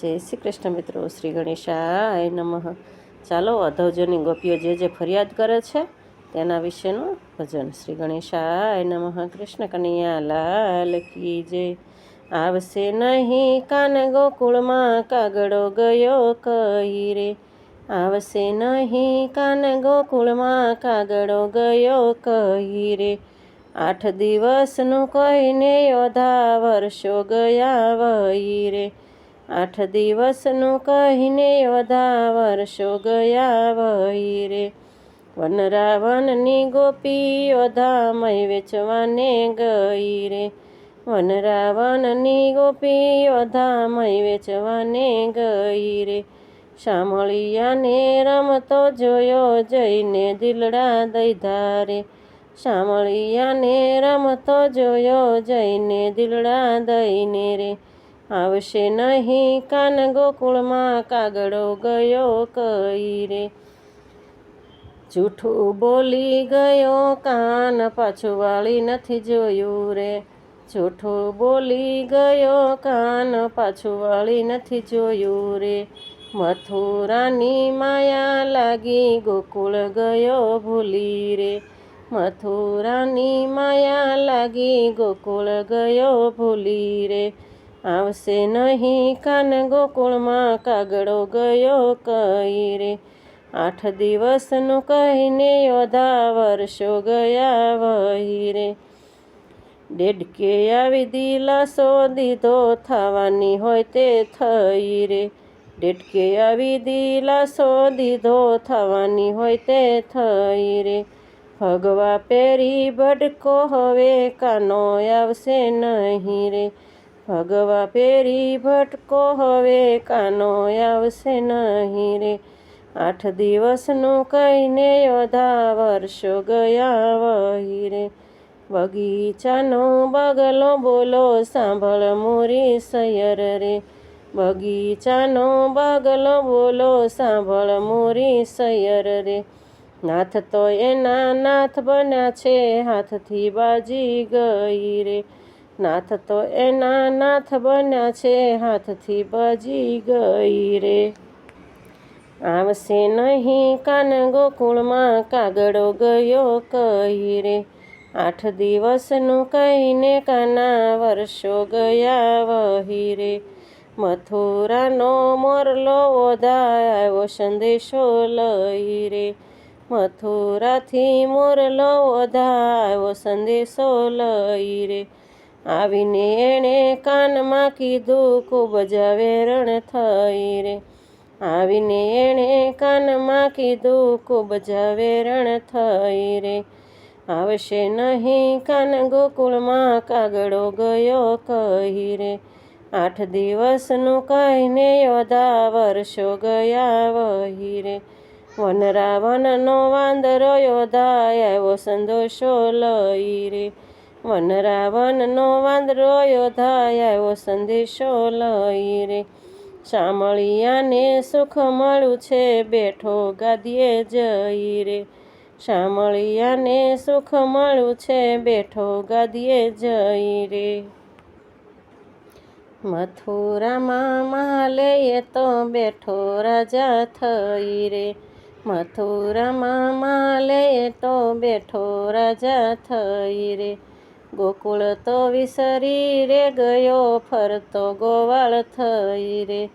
જય શ્રી કૃષ્ણ મિત્રો, શ્રી ગણેશાય નમઃ. ચાલો, અધવજની ગોપીઓ જે જે ફરિયાદ કરે છે, તેના વિશેનું ભજન. શ્રી ગણેશાય નમઃ. કૃષ્ણ કનૈયા, લાલ કી જય. આવશે નહીં કાન ગોકુળમાં, કાગડો ગયો કહી રે? આવશે નહીં કાન ગોકુળમાં, કાગડો ગયો કહી રે? આઠ દિવસનું કહીને યોધા વર્ષો ગયા વહી રે? આઠ દિવસનું કહીને વધા વર્ષો ગયા વહી રે વનરાવનની ગોપી અધામય વેચવાને ગઈ રે વનરાવનની ગોપી અધામય વેચવાને ગઈ રે શામળિયાને રમતો જોયો જઈને દિલડા દઈ ધારે. શામળિયાને રમતો જોયો જઈને દિલડા દઈને રે. આવશે નહીં. કાન ગોકુળમાં કાગડો ગયો કઈ રે. જૂઠું બોલી ગયો કાન, પાછું વાળી નથી જોયું રે. જૂઠું બોલી ગયો કાન, પાછું વાળી નથી જોયું રે. મથુરાની માયા લાગી ગોકુળ ગયો ભૂલી રે. મથુરાની માયા લાગી ગોકુળ ગયો ભૂલી રે. આવશે નહીં, કાન ગોકુળમાં કાગડો ગયો કઈ રે? આઠ દિવસનું કહીને યોધા વર્ષો ગયા વહી રે. ડેડકે આવી દિલાસો દીધો, થવાની હોય તે થઈ રે. ડેડકે આવી દિલાસો દીધો, થવાની હોય તે થઈ રે. ભગવા પેરી ભડકો હવે કાનો આવશે નહીં રે. ભગવા પેરી ભટકો હવે કાનો આવશે નહીં રે. આઠ દિવસનું કહીને યોધા વર્ષો ગયા વહી રે. બગીચાનો બગલો બોલો, સાંભળ મોરી સૈયર રે. બગીચાનો બગલો બોલો, સાંભળ મોરી સૈયર રે. નાથ તો એના નાથ બન્યા છે, હાથથી બાજી ગઈ રે. નાથ તો એના નાથ બન્યા છે, હાથથી બજી ગઈ રે. આવશે નહીં કાન ગોકુળમાં, કાગડો ગયો કહી રે. આઠ દિવસનું કહીને કાના વર્ષો ગયા વહી રે. મથુરાનો મોરલો ઓધાયો સંદેશો લઈ રે. મથુરાથી મોરલો ઓધાયો સંદેશો લઈ રે. આવીને એણે કાનમાં કીધું, ખૂબ જ વેરણ થઈ રે. આવીને એણે કાનમાં કીધું, ખૂબ જ વેરણ થઈ રે. આવશે નહીં કાન ગોકુળમાં, કાગડો ગયો કહી રે. આઠ દિવસનું કહીને યોધા વર્ષો ગયા વહી રે. વનરાવનનો વાંદરો યોધા આવ્યો સંદોષો લઈ રે. વન વાંદરો યોધા આવ્યો સંદેશો લઈ રે. શામળિયાને સુખ મળ્યું છે, બેઠો ગાદીએ જઈ રે. શામળિયાને સુખ મળ્યું છે, બેઠો ગાદીએ જઈ રે. મથુરામાં માલે તો બેઠો રાજા થઈ રે. મથુરામાં માલે તો બેઠો રાજા થઈ રે. ગોકુળ તો વિસરી રે, ગયો ફરતો ગોવાળ થઈ રે.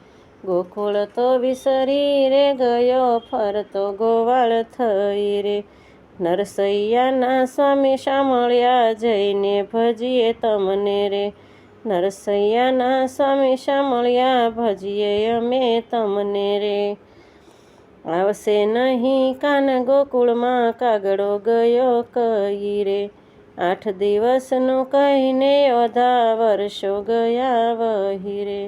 ગોકુળ તો વિસરી રે, ગયો ફરતો ગોવાળ થઈ રે. નરસૈયાના સ્વામી શામળ્યા જઈને ભજીએ તમને રે. નરસૈયાના સ્વામી શામળ્યા ભજીએ અમે તમને રે. આવશે નહીં કાન ગોકુળમાં, કાગડો ગયો કહી રે. આઠ દિવસનું કહીને અધા વર્ષો ગયા વહી રે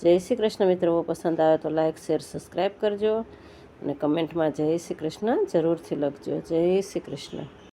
જય શ્રી કૃષ્ણ મિત્રો પસંદ આવે તો લાઇક શેર સબસ્ક્રાઈબ કરજો અને કમેન્ટમાં જય શ્રી કૃષ્ણ જરૂરથી લખજો. જય શ્રી કૃષ્ણ.